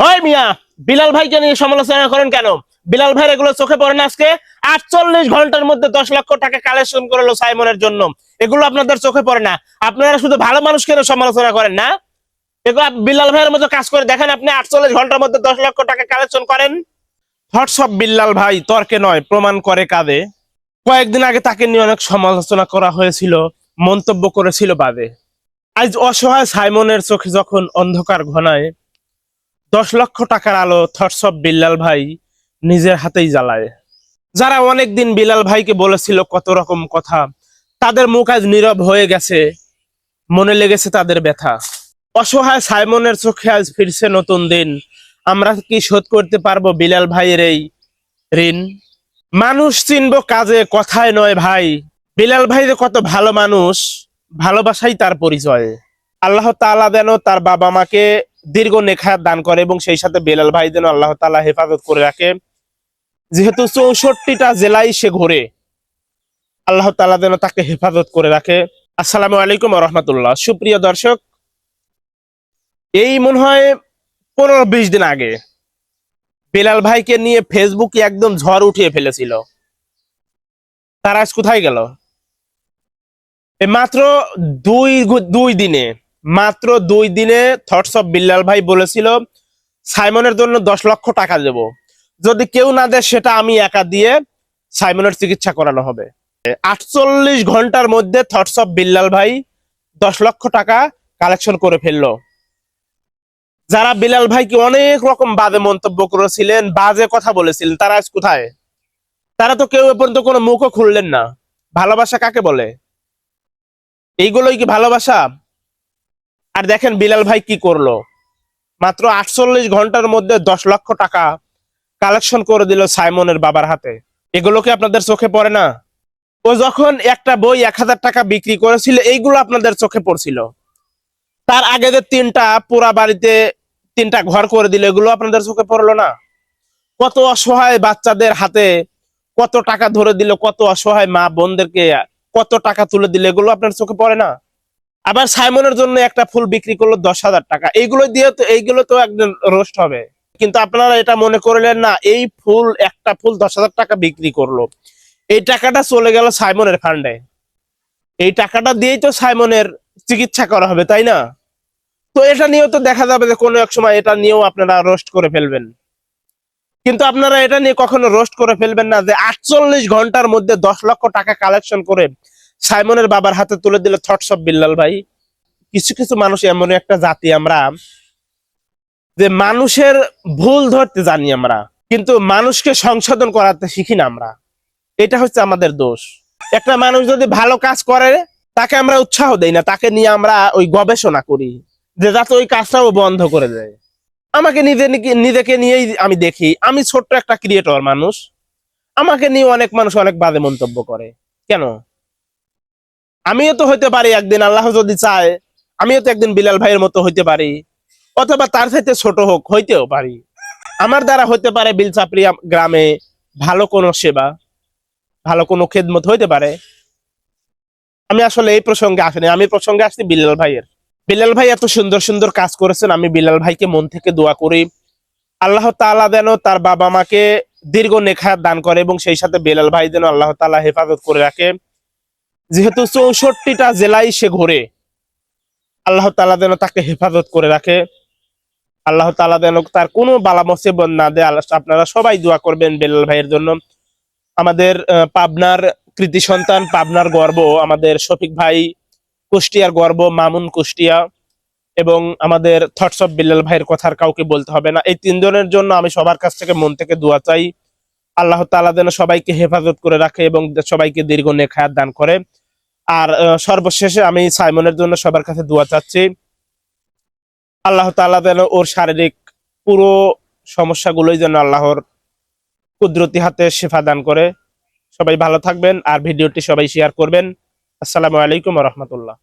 ওই মিয়া, বিলাল ভাইকে নিয়ে সমালোচনা করেন কেন? বিলাল ভাই এগুলো চোখে পড়ে না আজকে? আটচল্লিশ ঘণ্টার মধ্যে দশ লক্ষ টাকা কালেকশন করল সাইমনের জন্য। এগুলো আপনাদের চোখে পড়ে না। আপনারা শুধু ভালো মানুষ কেন সমালোচনা করেন না? এগুলো বিলাল ভাইয়ের মতো কাজ করে দেখেন আপনি আটচল্লিশ ঘণ্টার মধ্যে দশ লক্ষ টাকা কালেকশন করেন। হোয়াটসঅ্যাপ বিল্লাল ভাই? তর্কে নয়, প্রমাণ করে কাঁদে। কয়েকদিন আগে তাকে নিয়ে অনেক সমালোচনা করা হয়েছিল, মন্তব্য করেছিল বাদে। আজ অসহায় সাইমনের চোখে যখন অন্ধকার ঘনায় দশ লক্ষ টাকার আলো থটসব বিল্লাল ভাই নিজের হাতেই জ্বালায়। যারা অনেকদিন বিলাল ভাইকে বলেছিল কত রকম কথা, তাদের মুখ আজ নীরব হয়ে গেছে, মনে লেগেছে তাদের ব্যথা। অসহায় সাইমনের চোখে আজ ফিরছে নতুন দিন। আমরা কি শোধ করতে পারব বিলাল ভাইয়ের এই ঋণ? মানুষ চিনবো কাজে কথায় নয় ভাই। বিলাল ভাই যে কত ভালো মানুষ, ভালোবাসাই তার পরিচয়। আল্লাহ তাআলা যেন তার বাবা মাকে দীর্ঘ নেখায়াত দান করে এবং সেই সাথে বেলাল ভাই যেন আল্লাহ তালা হেফাজত করে রাখে। যেহেতু চৌষট্টিটা জেলায় সে ঘোরে, আল্লাহ তালা যেন তাকে হেফাজত করে রাখে। আসসালামু আলাইকুম রহমতুল্লাহ। সুপ্রিয় দর্শক, এই মনে হয় পনেরো বিশ দিন আগে বেলাল ভাইকে নিয়ে ফেসবুকে একদম ঝড় উঠিয়ে ফেলেছিল। তারা কোথায় গেল? মাত্র দুই দুই দিনে মাত্র দুই দিনে থটস অফ বিল্লাল ভাই বলেছিল, সাইমনের জন্য দশ লক্ষ টাকা দেব। যদি কেউ না দেয়, সেটা আমি একা দিয়ে সাইমনের চিকিৎসা করানো হবে। আটচল্লিশ ঘণ্টার মধ্যে থটস অফ বিল্লাল ভাই দশ লক্ষ টাকা কালেকশন করে ফেলল। যারা বিলাল ভাইকে অনেক রকম বাজে মন্তব্য করেছিলেন, বাজে কথা বলেছিলেন, তারা আজ কোথায়? তারা তো কেউ এ পর্যন্ত কোনো মুখও খুললেন না। ভালোবাসা কাকে বলে? এইগুলোই কি ভালোবাসা? আর দেখেন বিলাল ভাই কি করল? মাত্র আটচল্লিশ ঘণ্টার মধ্যে দশ লক্ষ টাকা কালেকশন করে দিল সাইমনের বাবার হাতে। এগুলো কি আপনাদের চোখে পড়ে না? ও যখন একটা বই এক হাজার টাকা বিক্রি করেছিল, এইগুলো আপনাদের চোখে পড়ছিল। তার আগে যে তিনটা পুরা বাড়িতে তিনটা ঘর করে দিল, এগুলো আপনাদের চোখে পড়ল না? কত অসহায় বাচ্চাদের হাতে কত টাকা ধরে দিল, কত অসহায় মা বোনদেরকে কত টাকা তুলে দিল, এগুলো আপনার চোখে পড়ে না? আবার সাইমনের জন্য একটা ফুল বিক্রি করল দশ হাজার টাকা। এইগুলো দিয়ে তো এইগুলো তো একদিন রোস্ট হবে। কিন্তু আপনারা এটা মনে করলেন না, এই ফুল, একটা ফুল দশ হাজার টাকা বিক্রি করল। এই টাকাটা চলে গেল সাইমনের ফান্ডে এই টাকাটা দিয়েই তো সাইমনের চিকিৎসা করা হবে, তাই না? তো এটা নিয়েও তো দেখা যাবে যে কোনো এক সময় এটা নিয়েও আপনারা রোস্ট করে ফেলবেন। কিন্তু আপনারা এটা নিয়ে কখনো রোস্ট করে ফেলবেন না যে আটচল্লিশ ঘণ্টার মধ্যে দশ লক্ষ টাকা কালেকশন করে সাইমনের বাবার হাতে তুলে দিল থটস অফ বিল্লাল ভাই। কিছু কিছু মানুষ এমন একটা জাতি আমরা যে মানুষের ভুল ধরতে জানি আমরা, কিন্তু মানুষকে সংশোধন করাতে শিখি না আমরা। এটা হচ্ছে আমাদের দোষ। একটা মানুষ যদি ভালো কাজ করে, তাকে আমরা উৎসাহ দেই না, তাকে নিয়ে আমরা ওই গবেষণা করি যে যাতে ওই কাজটাও বন্ধ করে দেয়। আমাকে নিজে নিজেকে নিয়েই আমি দেখি, আমি ছোট্ট একটা ক্রিয়েটর মানুষ, আমাকে নিয়ে অনেক মানুষ অনেক বাজে মন্তব্য করে। কেন? আমিও তো হইতে পারি একদিন, আল্লাহ যদি চায়, আমিও তো একদিন বিলাল ভাইয়ের মতো হইতে পারি। অথবা তার সাথে ছোট হোক, হইতেও পারি। আমার দ্বারা হইতে পারে বিলচাপড়ি গ্রামে ভালো কোনো সেবা, ভালো কোনো খেদমত হইতে পারে। আমি আসলে এই প্রসঙ্গে আসিনি, আমি প্রসঙ্গে আসছি বিলাল ভাইয়ের। বিলাল ভাই এত সুন্দর সুন্দর কাজ করেছেন, আমি বিলাল ভাইকে মন থেকে দোয়া করি। আল্লাহ তাআলা যেন তার বাবা মাকে দীর্ঘ নেখা দান করে এবং সেই সাথে বেলাল ভাই যেন আল্লাহ তাআলা হেফাজত করে রাখে। যেহেতু চৌষট্টিটা জেলায় সে ঘোরে, আল্লাহ তাআলা যেন তাকে হেফাজত করে রাখে। আল্লাহ তাআলা যেন তার কোনো বালা মুসিবত না দেয়। আল্লাহ- আপনারা সবাই দোয়া করবেন বেলাল ভাইয়ের জন্য। আমাদের পাবনার কৃতি সন্তান, পাবনার গর্ব, আমাদের শফিক ভাই কুষ্টিয়ার গর্ব, মামুন কুষ্টিয়া, এবং আমাদের থটস অফ বিল্লাল ভাইয়ের কথার কাউকে বলতে হবে না। এই তিনজনের জন্য আমি সবার কাছ থেকে মন থেকে দোয়া চাই। আল্লাহ তাআলা যেন সবাইকে হেফাজত করে রাখে এবং সবাইকে দীর্ঘ নেখায়াত দান করে। আর সর্বশেষে আমি সাইমনের জন্য সবার কাছে দোয়া চাচ্ছি। আল্লাহ তাআলা যেন ওর শারীরিক পুরো সমস্যাগুলোই যেন আল্লাহর কুদরতি হাতে শেফা দান করে। সবাই ভালো থাকবেন আর ভিডিওটি সবাই শেয়ার করবেন। আসসালামু আলাইকুম রহমতুল্লাহ।